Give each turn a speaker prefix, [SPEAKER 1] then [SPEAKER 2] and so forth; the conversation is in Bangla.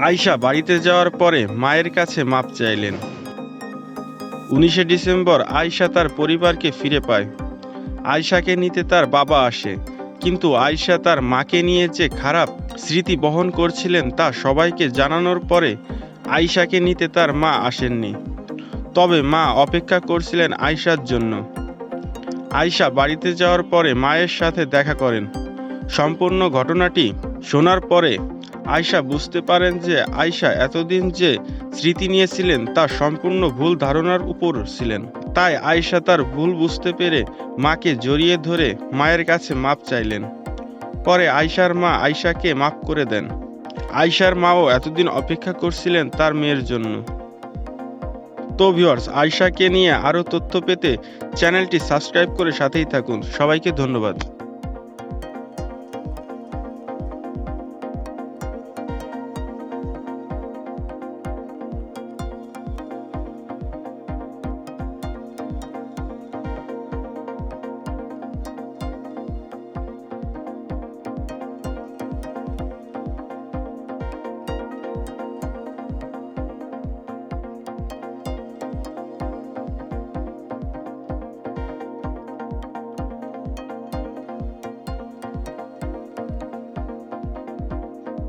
[SPEAKER 1] আয়শা বাড়িতে যাওয়ার পরে মায়ের কাছে মাপ চাইলেন। উনিশে ডিসেম্বর আয়শা তার পরিবারকে ফিরে পায়। আয়শাকে নিতে তার বাবা আসে, কিন্তু আয়শা তার মাকে নিয়ে যে খারাপ স্মৃতি বহন করছিলেন তা সবাইকে জানানোর পরে আয়শাকে নিতে তার মা আসেননি। তবে মা অপেক্ষা করছিলেন আয়শার জন্য। আয়শা বাড়িতে যাওয়ার পরে মায়ের সাথে দেখা করেন। সম্পূর্ণ ঘটনাটি শোনার পরে আয়শা বুঝতে পারেন যে আয়শা এতদিন যে স্মৃতি নিয়েছিলেন তা সম্পূর্ণ ভুল ধারণার উপর ছিলেন। তাই আয়শা তার ভুল বুঝতে পেরে মাকে জড়িয়ে ধরে মায়ের কাছে মাপ চাইলেন। পরে আয়শার মা আয়শাকে মাফ করে দেন। আয়শার মাও এতদিন অপেক্ষা করছিলেন তার মেয়ের জন্য। তো ভিউয়ার্স, আয়শাকে নিয়ে আরও তথ্য পেতে চ্যানেলটি সাবস্ক্রাইব করে সাথেই থাকুন। সবাইকে ধন্যবাদ।